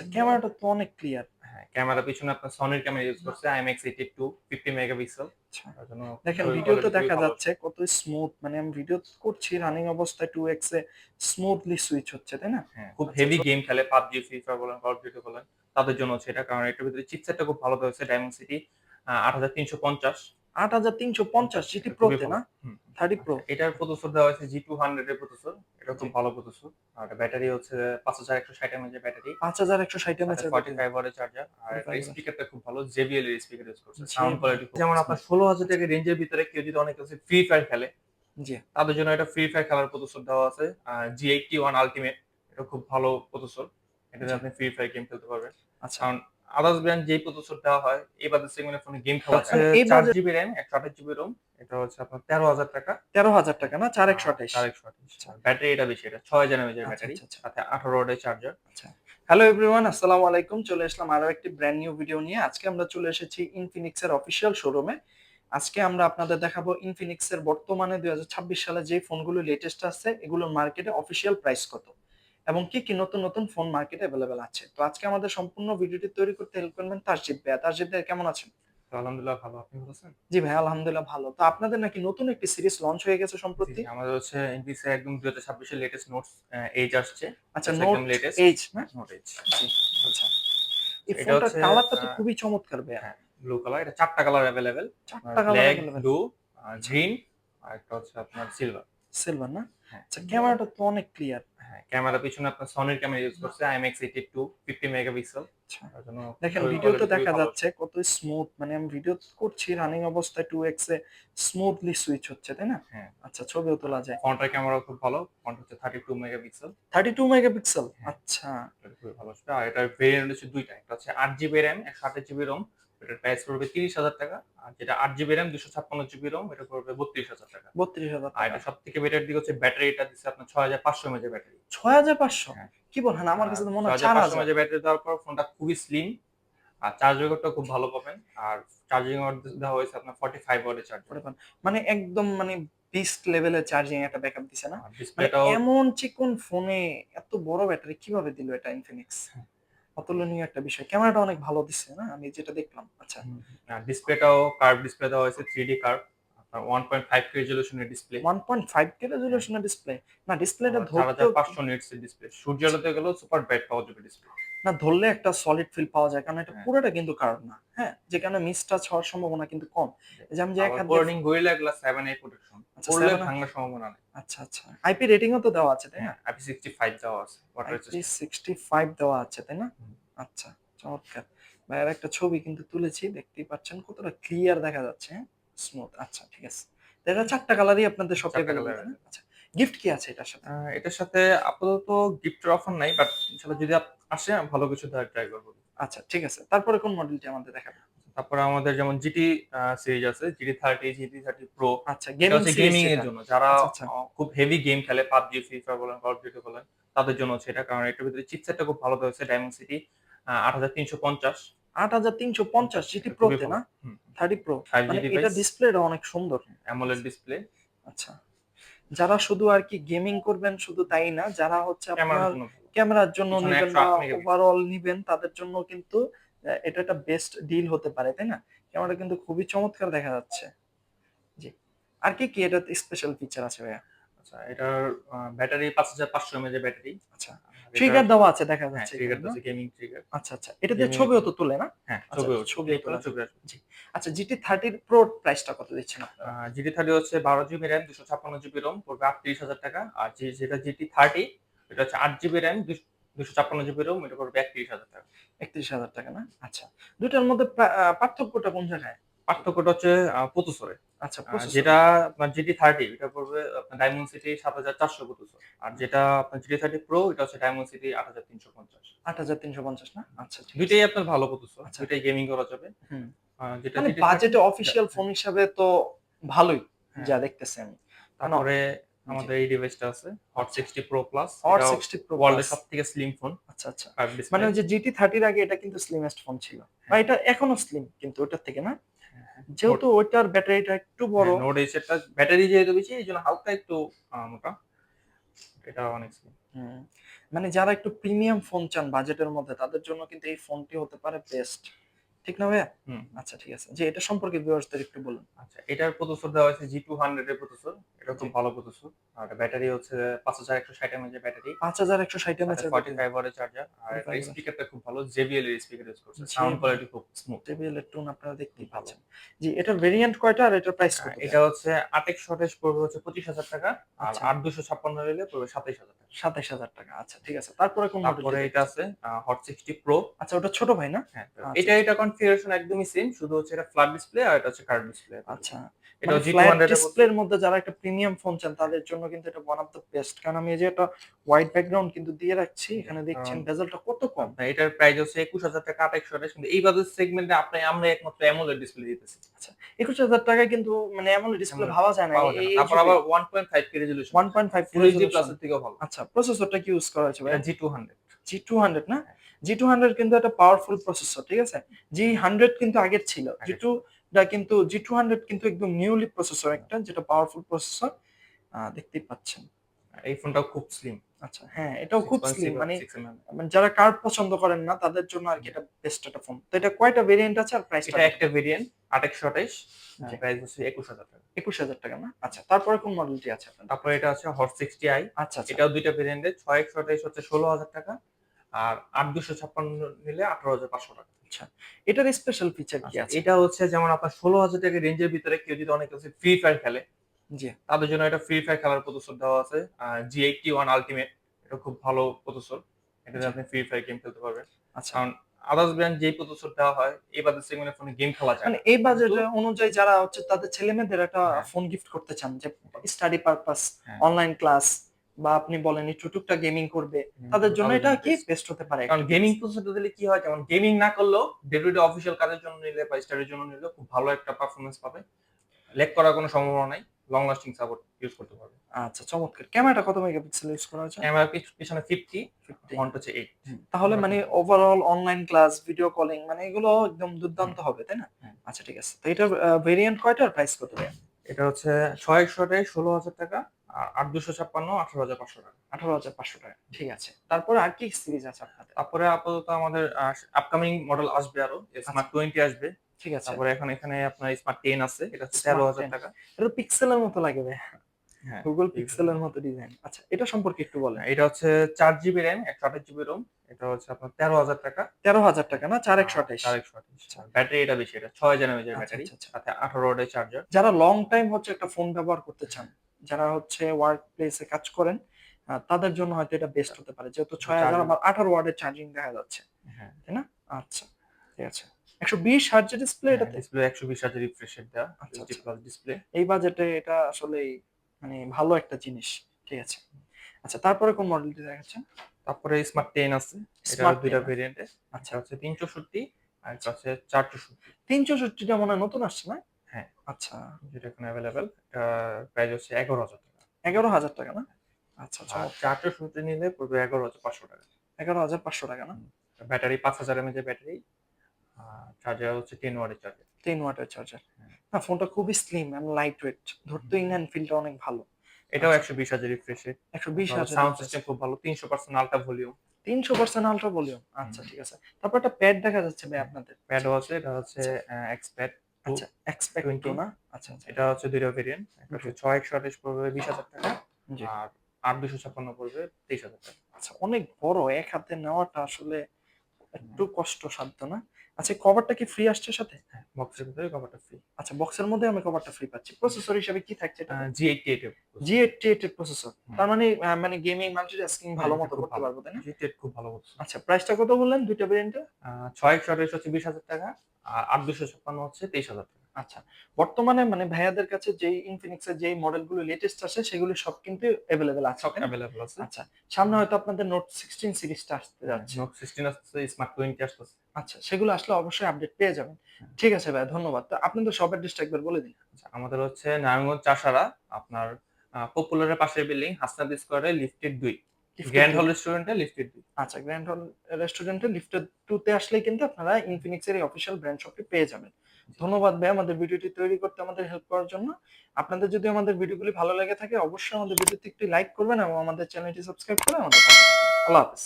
আচ্ছা ক্যামেরাটা তো অনেক ক্লিয়ার হ্যাঁ, ক্যামেরা পিছনে আপনার সনির ক্যামেরা ইউজ করছে IMX 82 50 মেগাপিক্সেল আচ্ছা। দেখেন ভিডিওতে দেখা যাচ্ছে কত স্মুথ মানে আমি ভিডিও করছি রানিং অবস্থায় টু এক্স এ স্মুথলি সুইচ হচ্ছে তাই না? হ্যাঁ, খুব আচ্ছা, হেভি গেম খেলে পাবজি ফ্রি ফায়ার বলেন কল অফ ডিউটি বলেন তাদের জন্য হচ্ছে এটা কারণ এটার ভিতরে চিপসেটটা খুব ভালো দেওয়া হয়েছে ডায়মন্ড সিটি আট হাজার তিনশো পঞ্চাশ। আট হাজার তিনশো পঞ্চাশ জিটি প্রোতে না? থার্টি প্রো এটার প্রসেসর দেওয়া হয়েছে জি টু হান্ড্রেড এর প্রসেসর। এটা খুব ভালো প্রসেসর। আর ব্যাটারি হচ্ছে পাঁচ হাজার একশো ষাট এমএচ এর ব্যাটারি। পাঁচ হাজার একশো ষাট এমএচ ফর্টি ফাইভ ওয়াটের চার্জার আর স্পিকারটা খুব ভালো। জেবিএল এর স্পিকার ইউজ করছে। সাউন্ড কোয়ালিটি যেমন আপনার ষোলো হাজার টাকা রেঞ্জের ভিতরে কেউ যদি অনেক হচ্ছে ফ্রি ফায়ার খেলে জি। তাদের জন্য এটা ফ্রি ফায়ার খেলার প্রসেসর দেওয়া আছে। জি এইটটি ওয়ান আলটিমেট এটা খুব ভালো প্রসেসর। এটাতে আপনি ফ্রি ফায়ার গেম খেলতে পারবেন। আচ্ছা। আদার্স ব্র্যান্ড যেই প্রসেসর দেওয়া হয় এই বাজার সেগমেন্টের ফোনে গেম খেলা আচ্ছা, আছে এই চার জিবি র্যাম একশো আঠাশ জিবি রোম এটা হচ্ছে আপনার তেরো হাজার টাকা। তেরো হাজার টাকা না? চার একশো আঠাইশ চার একশো আঠাশ। ব্যাটারি এটা বেশি এটা ছয় হাজার আচ্ছা, ব্যাটারি আচ্ছা, আচ্ছা। সাথে আঠারো ওয়াটের চার্জার আচ্ছা। হ্যালো এভরিওয়ান আসসালামু আলাইকুম। চলে আসলাম আরও একটি ব্র্যান্ড নিউ ভিডিও নিয়ে। আজকে আমরা চলে এসেছি ইনফিনিক্স এর অফিসিয়াল শোরুমে আজকে আমরা আপনাদের দেখাবো ইনফিনিক্স এর বর্তমানে দুই হাজার ছাব্বিশ সালে যে ফোনগুলো লেটেস্ট আছে এগুলোর মার্কেটে অফিসিয়াল প্রাইস কত। এবং কি কি নতুন নতুন ফোন মার্কেটে অ্যাভেলেবেল আছে। তো আজকে আমাদের সম্পূর্ণ ভিডিওটি তৈরি করতে হেল্প করবেন তারজিৎ ভাইয়া। তারজিৎ ভাই কেমন আছেন? তো আলহামদুলিল্লাহ ভালো। আপনি ভালো আছেন? জি ভাই আলহামদুলিল্লাহ ভালো। তো আপনাদের নাকি নতুন একটি সিরিজ লঞ্চ হয়ে গেছে সম্প্রতি? আমাদের হচ্ছে এর একদম দুই হাজার ছাব্বিশের লেটেস্ট নোটস এইচ আসছে। আচ্ছা নোট latest। এইচ না? নোট এইচ জি আচ্ছা। এই হচ্ছে, কালারটা তো খুবই চমৎকার হ্যাঁ ব্লু কালার এটা চারটা কালার অ্যাভেলেবেল চারটা কালার ব্ল্যাক ব্লু গ্রিন আর একটা হচ্ছে আপনার সিলভার সিলভার না? ক্যামেরাটা তো অনেক ক্লিয়ার হ্যাঁ ক্যামেরা পিছনে আপনার সনির ক্যামেরা ইউজ করছে IMX 82 50 মেগাপিক্সেল আচ্ছা। দেখেন ভিডিওতে দেখা যাচ্ছে কত স্মুথ মানে আমি ভিডিও করছি রানিং অবস্থায় টু এক্স এ স্মুথলি সুইচ হচ্ছে তাই না? হ্যাঁ। আচ্ছা ছবিও তোলা যায়। ফ্রন্টের ক্যামেরা খুব ভালো ফ্রন্ট হচ্ছে 32 মেগাপিক্সেল থার্টি টু মেগাপিক্সেল হ্যাঁ। আচ্ছা। এটা খুবই ভালো। আর এটার ভেরিয়েন্ট হচ্ছে দুইটা একটা হচ্ছে আট জিবি র্যাম একশো আঠাশ জিবি রোম প্রাইস পড়বে তিরিশ হাজার টাকা আর যেটা আট জিবি র্যাম দুশো ছাপ্পান্ন জিবি রোম এটা পড়বে বত্রিশ হাজার টাকা। বত্রিশ হাজার আর এটা সব থেকে বেটার দিক হচ্ছে ব্যাটারিটা দিচ্ছে আপনার ছয় হাজার পাঁচশো এমএচ এর ব্যাটারি ছয় হাজার পাঁচশো? হ্যাঁ। কি বলেন আমার কাছে তো মনে হয় চার হাজার। এমএচ ব্যাটারি দেওয়ার পর ফোনটা খুবই স্লিম আর চার্জ ব্যাকআপটা খুব ভালো পাবেন। আর চার্জিং ওয়াট দেওয়া হয়েছে আপনার ফর্টি ফাইভ ওয়াটের চার্জার মানে একদম মানে বিস্ট লেভেলের চার্জিং একটা ব্যাকআপ দিছে না? মানে এমন চিকন ফোনে এত বড় ব্যাটারি কীভাবে দিল এটা ইনফিনিক্স। অতুলনীয় একটা বিষয়। ক্যামেরাটা অনেক ভালো দিচ্ছে না? আমি যেটা দেখলাম। আচ্ছা। ডিসপ্লেটাও কার্ভ ডিসপ্লে দেওয়া হয়েছে থ্রি ডি কার্ভ আপনার one point five K রেজলিউশনের display one point five K রেজলিউশনের display না ডিসপ্লেটা ধরতে হাজার পাঁচশো নিটস ডিসপ্লে সূর্য আলোতে গেলেও সুপার ব্রাইট পাওয়া যাবে ডিসপ্লে না ধরলে একটা সলিড ফিল পাওয়া যায়। কারণ এটা হ্যাঁ। পুরোটা কিন্তু কার্ভ না হ্যাঁ? যেখানে মিস টাচ হওয়ার সম্ভাবনা কিন্তু কম। যে আমি যে এক হাত দিয়ে- গরিলা গ্লাস সেভেন এ প্রোটেকশন পড়লে ভাঙার সম্ভাবনা নেই। আচ্ছা আচ্ছা। আইপি রেটিংও তো দেওয়া আছে তাই না? হ্যাঁ আইপি সিক্সটি ফাইভ দেওয়া আছে ওয়াটার আইপি সিক্সটি ফাইভ দেওয়া আছে তাই না? আচ্ছা চমৎকার। ভাইয়ের একটা ছবি কিন্তু তুলেছি দেখতেই পাচ্ছেন কতটা ক্লিয়ার দেখা যাচ্ছে স্মুথ আচ্ছা ঠিক আছে। এটা চারটা কালারই আপনাদের চারটা অ্যাভেলেবল আচ্ছা গিফট কি আছে এটার সাথে? এটার সাথে আপাতত গিফটের অফার নাই বাট ইনশাআল্লাহ যদি আসে ভালো কিছু দেওয়ার ট্রাই করব। আচ্ছা ঠিক আছে। তারপরে কোন মডেলটি আমাদের দেখাবেন? তারপরে আমাদের যেমন জিটি সিরিজ আছে GT thirty GT thirty pro আচ্ছা গেমিং এর জন্য। যারা আচ্ছা, আচ্ছা। খুব হেভি গেম খেলে পাবজি ফ্রি ফায়ার বলেন কল অফ ডিউটি বলেন তাদের জন্য হচ্ছে এটা কারণ এটার ভিতরে চিপসেটটা খুব ভালো দেওয়া হয়েছে ডায়মন্ড সিটি আট হাজার তিনশো পঞ্চাশ। আট হাজার তিনশো পঞ্চাশ জিটি ভালো। না। থার্টি প্রো মানে এটা ডিসপ্লেটা অনেক সুন্দর। অ্যামোলেড ডিসপ্লে আচ্ছা। যারা শুধু আর কি গেমিং করবেন শুধু তাই না যারা হচ্ছে আপনার ক্যামেরার জন্য নিবেন বা ওভারঅল নিবেন তাদের জন্য কিন্তু এটা একটা বেস্ট ডিল হতে পারে তাই না? ক্যামেরা কিন্তু খুবই চমৎকার দেখা যাচ্ছে। জি। আর কি কি এটাতে স্পেশাল ফিচার আছে ভাইয়া? আচ্ছা এটার ব্যাটারি পাঁচ হাজার পাঁচশো এমএজ এর ব্যাটারি আচ্ছা। ট্রিগার দেওয়া আছে দেখা যাচ্ছে ট্রিগার আছে গেমিং ট্রিগার আচ্ছা আচ্ছা এটাতে ছবিও তো তোলে না? হ্যাঁ আচ্ছা, ছবিও ছবি তোলা ছবি। আচ্ছা জিটি থার্টির প্রো প্রাইসটা কত দিচ্ছেন আপনারা? জিটি থার্টি হচ্ছে বারো জিবি র্যাম দুশো ছাপ্পান্ন জিবি রোম পড়বে আটত্রিশ হাজার টাকা। আর যে- যেটা জিটি থার্টি এটা হচ্ছে আট জিবি র্যাম দুশো ছাপ্পান্ন জিবি রোম এটা পড়বে একত্রিশ হাজার টাকা। একত্রিশ হাজার টাকা না? আচ্ছা দুটার মধ্যে পার্থক্যটা কোন জায়গায়? পার্থক্যটা হচ্ছে প্রসেসরে। আচ্ছা যেটা আপনার জিটি থার্টি এটা পড়বে আপনার ডায়মন্ড সিটি সাত হাজার চারশো প্রসেসর আর যেটা আপনার জিটি থার্টি প্রো এটা হচ্ছে ডায়মন্ড সিটি আট হাজার তিনশো পঞ্চাশ। আট হাজার তিনশো পঞ্চাশ না? আচ্ছা দুইটাই আপনার ভালো প্রসেসর আচ্ছা। দুইটাই গেমিং করা যাবে। যেটা মানে GT30 বাজেটে অফিসিয়াল ফোন হিসাবে তো ভালোই হ্যাঁ। যা দেখতেছি আমি। তারপরে আমাদের এই ডিভাইসটা আছে Hot sixty pro plus Hot sixty pro ওয়ার্ল্ডের সব থেকে স্লিম ফোন আচ্ছা আচ্ছা। মানে যে জিটি থার্টির আগে এটা কিন্তু স্লিমেস্ট ফোন ছিল। বা এটা এখনও স্লিম কিন্তু ওটার থেকে না? যেহেতু ওইটার ব্যাটারিটা একটু বড়। নোট এর ব্যাটারি যেহেতু বেশি এই জন্য হালকা একটু মোটা। এটা অনেক হুম। মানে যারা একটু প্রিমিয়াম ফোন চান বাজেটের মধ্যে তাদের জন্য কিন্তু এই ফোনটি হতে পারে বেস্ট ঠিক না ভাইয়া? হুম। আচ্ছা ঠিক আছে। যে এটা সম্পর্কে ভিউয়ার্সদের একটু বলুন। আচ্ছা এটার প্রসেসর দেওয়া হয়েছে জি টু হান্ড্রেড এর প্রসেসর এটা খুব ভালো প্রসেসর আর ব্যাটারি হচ্ছে পাঁচ হাজার একশো ষাট এমএচ এর ব্যাটারি। পাঁচ হাজার একশো ষাট এমএচ এর ফর্টি ফাইভ চার্জার আর 45 স্পিকারটা খুব ভালো। জেবিএল এর স্পিকার ইউজ করছে। সাউন্ড কোয়ালিটি খুব স্মুথ JBL এর টোন আপনারা দেখতেই পাচ্ছেন। জি এটার ভেরিয়েন্ট কয়টা আর এটার প্রাইস কত এটা হচ্ছে আটেক শর্টেজ পড়বে হচ্ছে পঁচিশ হাজার টাকা। আর আচ্ছা। আট দুশো ছাপ্পান্ন নিলে পড়বে সাতাইশ হাজার টাকা। সাতাইশ হাজার টাকা। আচ্ছা ঠিক আছে। তারপরে কোন তারপরে এটা আছে হট সিক্সটি প্রো আচ্ছা ওটা ছোট ভাই না? হ্যাঁ আচ্ছা। এটা এটা কনফিগারেশন একদমই সেম শুধু হচ্ছে এটা ফ্ল্যাট ডিসপ্লে আর এটা হচ্ছে কার্ভ ডিসপ্লে আচ্ছা। এটা জি ডিসপ্লের মধ্যে। যারা একটা প্রিমিয়াম ফোন চান তাদের জন্য কিন্তু এটা ওয়ান অফ দ্য বেস্ট কারণ আমি এই যে একটা হোয়াইট ব্যাকগ্রাউন্ড কিন্তু দিয়ে রাখছি এখানে দেখছেন বেজেলটা কত কম। এটার প্রাইস হচ্ছে একুশ হাজার টাকা আট একশো কিন্তু এই বাজার সেগমেন্টে আপনি আমরা একমাত্র অ্যামোলেড ডিসপ্লে দিতেছি। আচ্ছা একুশ হাজার টাকা কিন্তু মানে এমন ডিসপ্লে ভাবা যায় না। তারপর আবার one point five K resolution one point five প্লাসের থেকেও ভালো। আচ্ছা প্রসেসরটা কি ইউজ করা হয়েছে G two hundred G two hundred না? জি টু হান্ড্রেড কিন্তু একটা পাওয়ারফুল প্রসেসর ঠিক আছে? জি হান্ড্রেড কিন্তু আগের ছিল। জি আগের টু কিন্তু জি টু হান্ড্রেড কিন্তু একদম নিউলি প্রসেসর একটা যেটা পাওয়ারফুল প্রসেসর দেখতেই পাচ্ছেন। এই ফোনটাও খুব স্লিম আচ্ছা হ্যাঁ এটাও খুব স্লিম মানে। মানে যারা কার্ড পছন্দ করেন না তাদের জন্য আর কি এটা বেস্ট একটা ফোন তো এটা কয়টা ভেরিয়েন্ট আছে আর প্রাইস এটা একটা ভেরিয়েন্ট আট একশো আঠাইশ জি। প্রাইস হচ্ছে একুশ হাজার টাকা। একুশ হাজার টাকা না? আচ্ছা তারপরে কোন মডেলটি আছে আপনার তারপরে এটা আছে হট সিক্সটি আই আচ্ছা আচ্ছা। এটাও দুইটা একশো আঠাইশ হচ্ছে ষোলো হাজার টাকা আর আট দুশো ছাপ্পান্ন নিলে আঠারো হাজার পাঁচশো টাকা। এটার স্পেশাল ফিচার কি আচ্ছা, আছে? এটা হচ্ছে যেমন আপনার ষোলো হাজার টাকা রেঞ্জের ভিতরে কেউ যদি অনেক আছে ফ্রি ফায়ার খেলে জি। তাদের জন্য এটা ফ্রি ফায়ার খেলার প্রদর্শন দেওয়া আছে। জি এইটটি ওয়ান আলটিমেট এটা খুব ভালো প্রদর্শন এটাতে আপনি ফ্রি ফায়ার গেম খেলতে পারবেন। আচ্ছা। কারণ আদার্স ব্র্যান্ড যেই প্রদর্শন দেওয়া হয় এই বাজার সেগমেন্টে ফোনে গেম খেলা যায় মানে এই বাজেট অনুযায়ী যারা হচ্ছে তাদের ছেলে মেয়েদের একটা হ্যাঁ। ফোন গিফট করতে চান যে স্টাডি পারপাস হ্যাঁ। অনলাইন ক্লাস বা আপনি বলেন একটু টুকটাক গেমিং করবে তাদের জন্য এটা কি বেস্ট হতে পারে? কারণ গেমিং প্রসেসরটা দিলে কি হয় যেমন গেমিং না করলেও ডেভিডি অফিসিয়াল কাজের জন্য নিলে বা স্টাডির জন্য নিলে খুব ভালো একটা পারফরমেন্স পাবে। লেক করার কোনো সম্ভাবনা নাই লং লাস্টিং সাপোর্ট ইউজ করতে পারবে। আচ্ছা চমৎকার। ক্যামেরাটা কত মেগাপিক্সেল ইউজ করা হয়েছে? ক্যামেরা পিছনে ফিফটি 50 ফ্রন্ট হচ্ছে এইট তাহলে মানে overall online class video calling মানে এগুলো একদম দুর্দান্ত হবে তাই না? আচ্ছা ঠিক আছে। তো এটার ভেরিয়েন্ট কয়টা আর প্রাইস কত এটা হচ্ছে ছয় একশোটায় ষোলো হাজার টাকা। আর আট দুশো ছাপ্পান্ন আঠারো হাজার পাঁচশো টাকা। আঠারো হাজার পাঁচশো টাকা ঠিক আছে। তারপরে আর কি সিরিজ আছে আপনাদের? তারপরে আপাতত আমাদের আপকামিং মডেল আসবে আরও স্মার্ট টোয়েন্টি আসবে। ঠিক আছে। তারপরে এখন এখানে আপনার স্মার্ট টেন আছে এটা তেরো হাজার টাকা। এটা পিক্সেলের মতো লাগে হ্যাঁ গুগল পিক্সেলের মতো ডিজাইন আচ্ছা এটা সম্পর্কে একটু বলেন। এটা হচ্ছে চার জিবি র্যাম একশো আঠাশ জিবি রোম এটা হচ্ছে আপনার তেরো হাজার টাকা। তেরো হাজার টাকা না? চার একশো আঠাইশ চার একশো আঠাশ। ব্যাটারি এটা বেশি এটা ছয় হাজার আচ্ছা, ব্যাটারি আচ্ছা, আচ্ছা। সাথে আঠারো ওয়াটের চার্জার যারা লং টাইম হচ্ছে একটা ফোন ব্যবহার করতে চান যারা হচ্ছে ওয়ার্ক প্লেসে কাজ করেন তাদের জন্য হয়তো এটা বেস্ট হতে পারে। যেহেতু ছয় হাজার আমার আঠারো ওয়ার্ডের চার্জিং দেখা যাচ্ছে হ্যাঁ। তাই না? আচ্ছা ঠিক আছে। একশো বিশ হার্জের ডিসপ্লে এটাতে? ডিসপ্লে একশো বিশ হাজার রিফ্রেশ দেওয়া আচ্ছা, এইচডি আচ্ছা। ডিসপ্লে এই বাজেটে এটা আসলে মানে ভালো একটা জিনিস ঠিক আছে। আচ্ছা তারপরে কোন মডেলটি দেখাচ্ছেন? তারপরে স্মার্ট টেন আছে এটা দুইটা ভেরিয়েন্টে আচ্ছা। আচ্ছা হচ্ছে তিন চৌষট্টি আর হচ্ছে চার চৌষট্টি তিন চৌষট্টিটা মনে হয় নতুন আসছে না? হ্যাঁ। আচ্ছা। যেটা এখন অ্যাভেলেবেল প্রাইস হচ্ছে এগারো হাজার টাকা। এগারো হাজার টাকা না? আচ্ছা আচ্ছা। আর চার চৌষট্টি নিলে পড়বে এগারো হাজার পাঁচশো টাকা। এগারো হাজার পাঁচশো টাকা না? ব্যাটারি পাঁচ হাজার এমএচ এর ব্যাটারি চার্জার হচ্ছে টেন ওয়াটের চার্জার টেন ওয়াটের চার্জার। না ফোনটা খুবই স্লিম এন্ড লাইট ওয়েট ধরতে ইন হ্যান্ড ফিলটা অনেক ভালো। এটাও আচ্ছা। একশো বিশ হাজার রিফ্রেশ একশো বিশ হাজার সাউন্ড সিস্টেম খুব ভালো তিনশো পার্সেন্ট আলট্রা ভলিউম তিনশো পার্সেন্ট আলট্রা ভলিউম আচ্ছা ঠিক আছে। তারপর একটা প্যাড দেখা যাচ্ছে ভাই আপনাদের। প্যাডও আছে এটা হচ্ছে এক্সপ্যাড আচ্ছা এক্সপেক্ট 20 না? আচ্ছা আচ্ছা। এটা হচ্ছে দুইটা ভেরিয়েন্ট একটা হচ্ছে ছয় একশো আঠাশ পড়বে বিশ হাজার টাকা আর আট দুশো ছাপ্পান্ন পড়বে তেইশ হাজার টাকা। আচ্ছা অনেক বড় এক হাতে নেওয়াটা আসলে একটু না? আচ্ছা কভারটা কি ফ্রি আসছে সাথে? বক্সের ভিতরে কভারটা ফ্রি আচ্ছা বক্সের মধ্যে আমি কভারটা ফ্রি পাচ্ছি। প্রসেসর হিসেবে কি থাকছে এটা? G eighty eight G eighty eight এর প্রসেসর তার মানে মানে গেমিং মাল্টিটাস্কিং ভালো মতো করতে। পারব তাই না? জি এইট খুব ভালো আচ্ছা প্রাইসটা কত বললেন? দুইটা ভেরিয়েন্টে ছয় একশো আঠাশ হচ্ছে বিশ হাজার টাকা। আর আট দুশো ছাপ্পান্ন হচ্ছে তেইশ হাজার টাকা। আচ্ছা বর্তমানে মানে ভাইয়াদের কাছে যেই ইনফিনিক্স এর যেই মডেলগুলো লেটেস্ট আসে সেগুলো সব কিন্তু অ্যাভেলেবেল আছে সব তাই আছে। আচ্ছা সামনে হয়তো আপনাদের নোট সিক্সটিন সিরিজটা আসতে যাচ্ছে। নোট সিক্সটিন আসছে স্মার্ট টোয়েন্টি আসতেছে। আচ্ছা সেগুলো আসলে অবশ্যই আপডেট পেয়ে যাবেন। হ্যাঁ। ঠিক আছে ভাই ধন্যবাদ। তো আপনাদের সব অ্যাড্রেসটা একবার বলে দিন। আচ্ছা, আমাদের হচ্ছে নারায়ণগঞ্জ চাষারা আপনার পপুলারের পাশের বিল্ডিং হাসনাদ স্কোয়ারে লিফটেড দুই। গ্র্যান্ড হল রেস্টুরেন্টে লিফটেড আচ্ছা গ্র্যান্ড হল রেস্টুরেন্টে লিফটেড টুতে আসলেই কিন্তু আপনারা ইনফিনিক্সের অফিসিয়াল ব্র্যান্ড শপটি পেয়ে যাবেন। ধন্যবাদ ভাই আমাদের ভিডিওটি তৈরি করতে আমাদের হেল্প করার জন্য। আপনাদের যদি আমাদের ভিডিওগুলি ভালো লেগে থাকে অবশ্যই আমাদের ভিডিওতে একটি লাইক করবেন এবং আমাদের চ্যানেলটি সাবস্ক্রাইব করে আমাদের আল্লাহ হাফেজ।